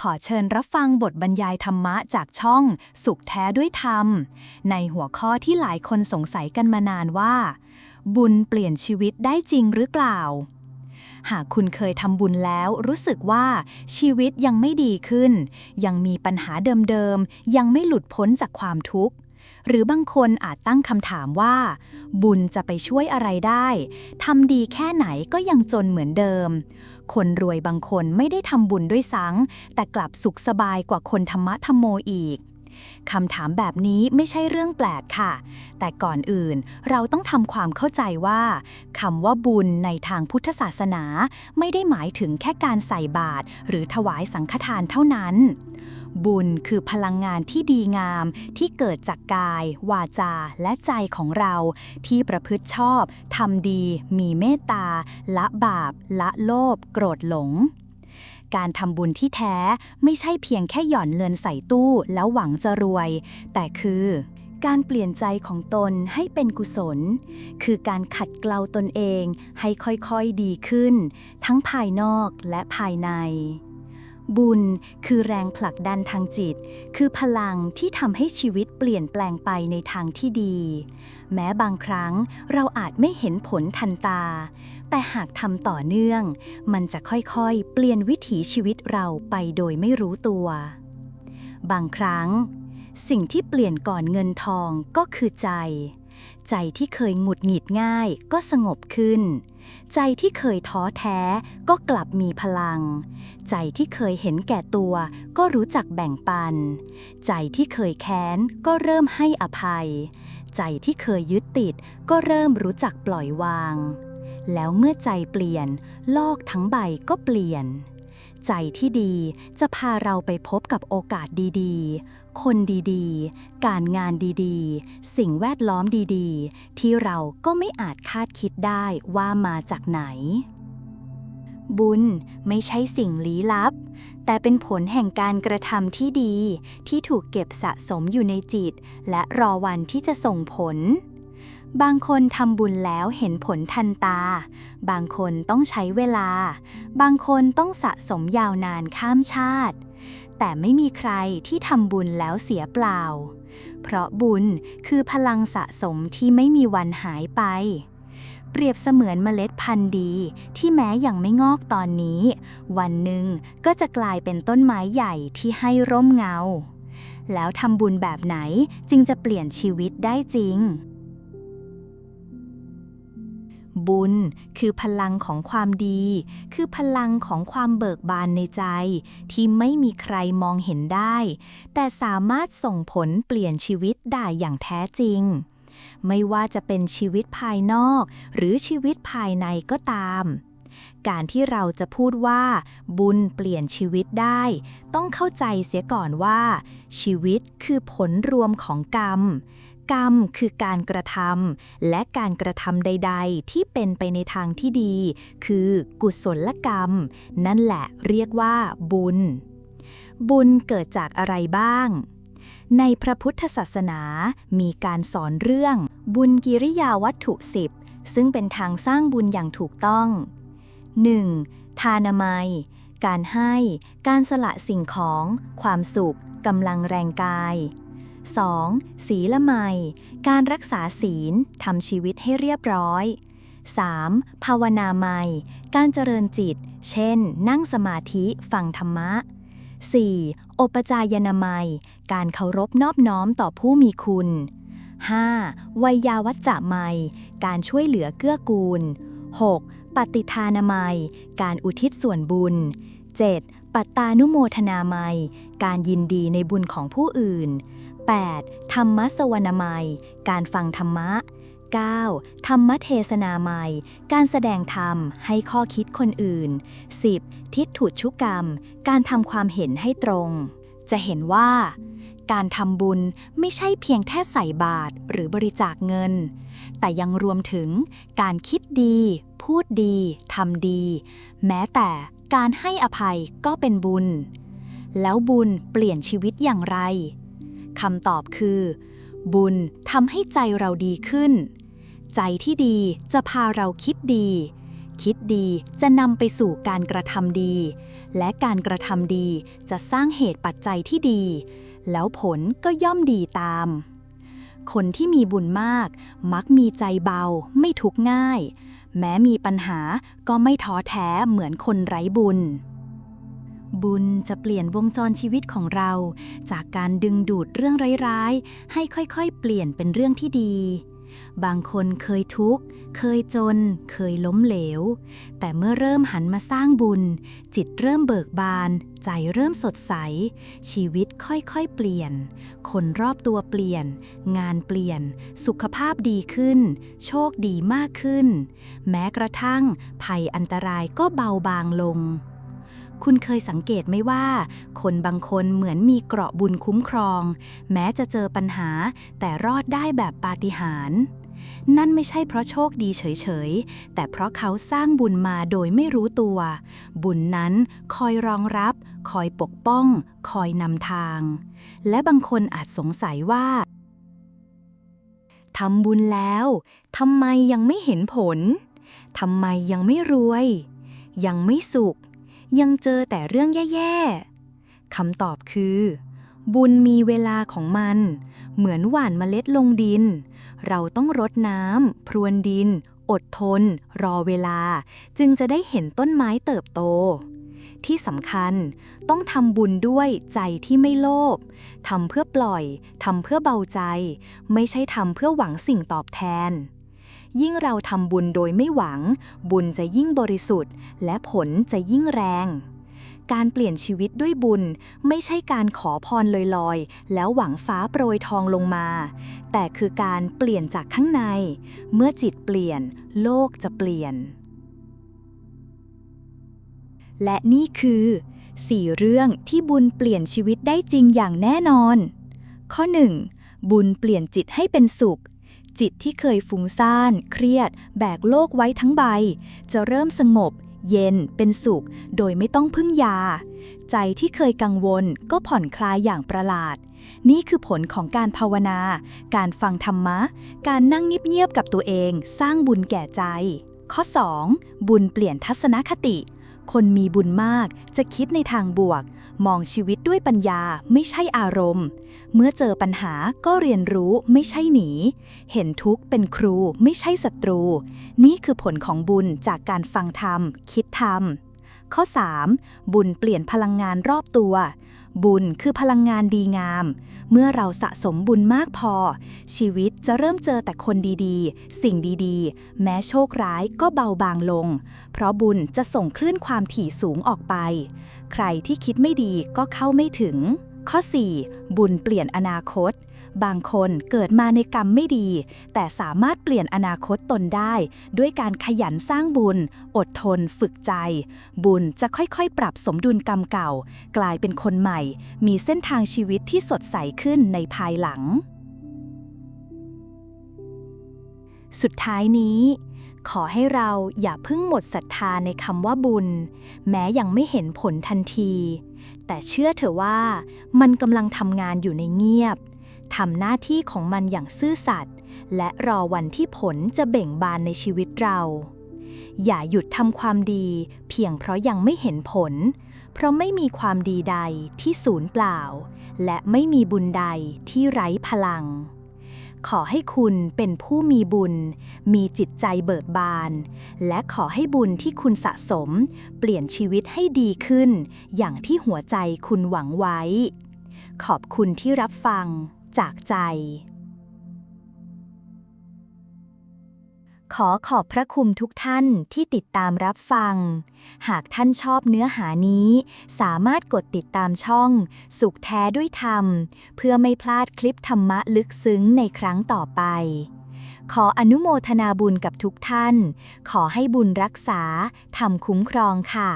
ขอเชิญรับฟังบทบรรยายธรรมะจากช่อง สุขแท้ด้วยธรรม ในหัวข้อที่หลายคนสงสัยกันมานานว่า บุญเปลี่ยนชีวิตได้จริงหรือเปล่า หากคุณเคยทำบุญแล้วรู้สึกว่าชีวิตยังไม่ดีขึ้น ยังมีปัญหาเดิมๆ ยังไม่หลุดพ้นจากความทุกข์ หรือบางคนอาจตั้งคำถามว่า บุญจะไปช่วยอะไรได้ทำดีแค่ไหนก็ยังจนเหมือนเดิม คนรวยบางคนไม่ได้ทำบุญด้วยซังแต่กลับสุขสบายกว่าคนธรรมะธรรมโมอีก คำถามแบบนี้ไม่ใช่เรื่องแปลกค่ะ แต่ก่อนอื่นเราต้องทำความเข้าใจว่าคำว่าบุญในทางพุทธศาสนา ไม่ได้หมายถึงแค่การใส่บาตรหรือถวายสังฆทานเท่านั้น บุญคือพลังงานที่ดีงามที่เกิดจากกาย วาจาและใจของเรา ที่ประพฤติชอบทำดี มีเมตตาละบาป ละโลภโกรธหลง การทำบุญที่แท้ไม่ใช่เพียงแค่หย่อนเงินใส่ตู้แล้วหวังจะรวย แต่คือการเปลี่ยนใจของตนให้เป็นกุศล คือการขัดเกลาตนเองให้ค่อยๆดีขึ้น ทั้งภายนอกและภายใน บุญคือแรงผลักดันทางจิต คือพลังที่ทำให้ชีวิตเปลี่ยนแปลงไปในทางที่ดี แม้บางครั้งเราอาจไม่เห็นผลทันตา แต่หากทำต่อเนื่อง มันจะค่อยๆ เปลี่ยนวิถีชีวิตเราไปโดยไม่รู้ตัว บางครั้ง สิ่งที่เปลี่ยนก่อนเงินทองก็คือใจ ใจที่เคยหงุดหงิดง่ายก็สงบขึ้น ใจที่เคยท้อแท้ก็กลับมีพลัง ใจที่เคยเห็นแก่ตัวก็รู้จักแบ่งปัน ใจที่เคยแค้นก็เริ่มให้อภัย ใจที่เคยยึดติดก็เริ่มรู้จักปล่อยวาง แล้วเมื่อใจเปลี่ยน โลกทั้งใบก็เปลี่ยน ใจที่ดีจะพาเราไปพบกับโอกาสดีๆ คนดีๆ การงานดีๆ สิ่งแวดล้อมดีๆ ที่เราก็ไม่อาจคาดคิดได้ว่ามาจากไหน บุญไม่ใช่สิ่งลี้ลับ แต่เป็นผลแห่งการกระทำที่ดี ที่ถูกเก็บสะสมอยู่ในจิต และรอวันที่จะส่งผล บางคนทำบุญแล้วเห็นผลทันตา บางคนต้องใช้เวลา บางคนต้องสะสมยาวนานข้ามชาติ แต่ไม่มีใครที่ทำบุญแล้วเสียเปล่า เพราะบุญคือพลังสะสมที่ไม่มีวันหายไป เปรียบเสมือนเมล็ดพันธุ์ดีที่แม้ยังไม่งอกตอนนี้ วันหนึ่งก็จะกลายเป็นต้นไม้ใหญ่ที่ให้ร่มเงา แล้วทำบุญแบบไหนจึงจะเปลี่ยนชีวิตได้จริง บุญ คือพลังของความดี คือพลังของความเบิกบานในใจ ที่ไม่มีใครมองเห็นได้ แต่สามารถส่งผลเปลี่ยนชีวิตได้อย่างแท้จริง ไม่ว่าจะเป็นชีวิตภายนอก หรือชีวิตภายในก็ตาม การที่เราจะพูดว่า บุญเปลี่ยนชีวิตได้ ต้องเข้าใจเสียก่อนว่า ชีวิตคือผลรวมของกรรม กรรมคือการกระทำและการกระทำใด ๆ ที่เป็นไปในทางที่ดี คือกุศลกรรม นั่นแหละเรียกว่าบุญ บุญเกิดจากอะไรบ้าง ในพระพุทธศาสนามีการสอนเรื่อง บุญกิริยาวัตถุสิบซึ่งเป็นทางสร้างบุญอย่างถูกต้อง 1. ทานามัย การให้ การสละสิ่งของ ความสุขกำลังแรงกาย 2. ศีละไม การรักษาศีลทำชีวิตให้เรียบร้อย 3. ภาวนาไมการเจริญจิต เช่น นั่งสมาธิฟังธรรมะ 4. อปจายนามัย การเคารพนอบน้อมต่อผู้มีคุณ 5. วัยยาวัจจะไมการช่วยเหลือเกื้อกูล 6. ปฏิทานามัย การอุทิศส่วนบุญ 7. ปัตตานุโมทนาไมยการยินดีในบุญของผู้อื่น 8. ธรรมสวนามัย การฟังธรรมะ 9. ธรรมเทศนาไมยการแสดงธรรมให้ข้อคิดคนอื่น 10. ทิฏฐุชุกรรม การทำความเห็นให้ตรง จะเห็นว่า การทำบุญไม่ใช่เพียงแค่ใส่บาตรหรือบริจาคเงิน แต่ยังรวมถึงการคิดดี พูดดี ทำดี แม้แต่การให้อภัยก็เป็นบุญ แล้วบุญเปลี่ยนชีวิตอย่างไร คำตอบคือ บุญทำให้ใจเราดีขึ้น ใจที่ดีจะพาเราคิดดี คิดดีจะนำไปสู่การกระทำดี และการกระทำดีจะสร้างเหตุปัจจัยที่ดี แล้วผลก็ย่อมดีตาม คนที่มีบุญมาก มักมีใจเบาไม่ทุกง่าย แม้มีปัญหาก็ไม่ท้อแท้เหมือนคนไร้บุญ บุญจะเปลี่ยนวงจรชีวิตของเรา จากการดึงดูดเรื่องร้ายๆ ให้ค่อยๆ เปลี่ยนเป็นเรื่องที่ดี บางคนเคยทุกข์ เคยจน เคยล้มเหลว แต่เมื่อเริ่มหันมาสร้างบุญ จิตเริ่มเบิกบาน ใจเริ่มสดใส ชีวิตค่อยๆ เปลี่ยน คนรอบตัวเปลี่ยน งานเปลี่ยน สุขภาพดีขึ้น โชคดีมากขึ้น แม้กระทั่ง ภัยอันตรายก็เบาบางลง คุณเคยสังเกตไหมว่า คนบางคนเหมือนมีเกราะบุญคุ้มครอง แม้จะเจอปัญหา แต่รอดได้แบบปาฏิหาริย์นั่นไม่ใช่เพราะโชคดีเฉยๆ แต่เพราะเขาสร้างบุญมาโดยไม่รู้ตัว บุญนั้นคอยรองรับ คอยปกป้อง คอยนำทาง และบางคนอาจสงสัยว่าทำบุญแล้วทำไมยังไม่เห็นผลทำไมยังไม่รวย ยังไม่สุข ยังเจอแต่เรื่องแย่ๆคำตอบคือ บุญมีเวลาของมัน เหมือนหว่านเมล็ดลงดิน เราต้องรดน้ำพรวนดิน อดทน รอเวลา จึงจะได้เห็นต้นไม้เติบโต ที่สำคัญต้องทำบุญด้วยใจที่ไม่โลภทำเพื่อปล่อยทำเพื่อเบาใจ ไม่ใช่ทำเพื่อหวังสิ่งตอบแทน ยิ่งเราทำบุญโดยไม่หวัง บุญจะยิ่งบริสุทธิ์ และผลจะยิ่งแรง การเปลี่ยนชีวิตด้วยบุญ ไม่ใช่การขอพรลอยๆ แล้วหวังฟ้าโปรยทองลงมา แต่คือการเปลี่ยนจากข้างใน เมื่อจิตเปลี่ยน โลกจะเปลี่ยน และนี่คือ4เรื่องที่บุญเปลี่ยนชีวิตได้จริงอย่างแน่นอน ข้อ 1. บุญเปลี่ยนจิตให้เป็นสุข จิตที่เคยฟุ้งซ่าน เครียด แบกโลกไว้ทั้งใบ จะเริ่มสงบ เย็นเป็นสุข โดยไม่ต้องพึ่งยา ใจที่เคยกังวลก็ผ่อนคลายอย่างประหลาด นี่คือผลของการภาวนา การฟังธรรมะ การนั่งเงียบๆกับตัวเอง สร้างบุญแก่ใจ ข้อ 2. บุญเปลี่ยนทัศนคติ คนมีบุญมากจะคิดในทางบวก มองชีวิตด้วยปัญญาไม่ใช่อารมณ์ เมื่อเจอปัญหาก็เรียนรู้ไม่ใช่หนี เห็นทุกข์เป็นครูไม่ใช่ศัตรู นี่คือผลของบุญจากการฟังธรรม คิดธรรม ข้อ 3. บุญเปลี่ยนพลังงานรอบตัว บุญคือพลังงานดีงาม เมื่อเราสะสมบุญมากพอ ชีวิตจะเริ่มเจอแต่คนดีๆ สิ่งดีๆ แม้โชคร้ายก็เบาบางลง เพราะบุญจะส่งคลื่นความถี่สูงออกไป ใครที่คิดไม่ดีก็เข้าไม่ถึง ข้อ 4. บุญเปลี่ยนอนาคต บางคนเกิดมาในกรรมไม่ดี แต่สามารถเปลี่ยนอนาคตตนได้ ด้วยการขยันสร้างบุญ อดทน ฝึกใจ บุญจะค่อยๆ ปรับสมดุลกรรมเก่า กลายเป็นคนใหม่ มีเส้นทางชีวิตที่สดใสขึ้นในภายหลัง สุดท้ายนี้ขอให้เราอย่าเพิ่งหมดศรัทธาในคำว่าบุญ แม้ยังไม่เห็นผลทันที แต่เชื่อเถอะว่ามันกำลังทำงานอยู่ในเงียบทำหน้าที่ของมันอย่างซื่อสัตย์และรอวันที่ผลจะเบ่งบานในชีวิตเรา อย่าหยุดทำความดีเพียงเพราะยังไม่เห็นผล เพราะไม่มีความดีใดที่สูญเปล่า และไม่มีบุญใดที่ไร้พลัง ขอให้คุณเป็นผู้มีบุญ มีจิตใจเบิกบาน และขอให้บุญที่คุณสะสม เปลี่ยนชีวิตให้ดีขึ้น อย่างที่หัวใจคุณหวังไว้ ขอบคุณที่รับฟังจากใจ ขอขอบพระคุณทุกท่านที่ติดตามรับฟัง หากท่านชอบเนื้อหานี้ สามารถกดติดตามช่อง สุขแท้ด้วยธรรม เพื่อไม่พลาดคลิปธรรมะลึกซึ้งในครั้งต่อไป ขออนุโมทนาบุญกับทุกท่าน ขอให้บุญรักษาทำคุ้มครองค่ะ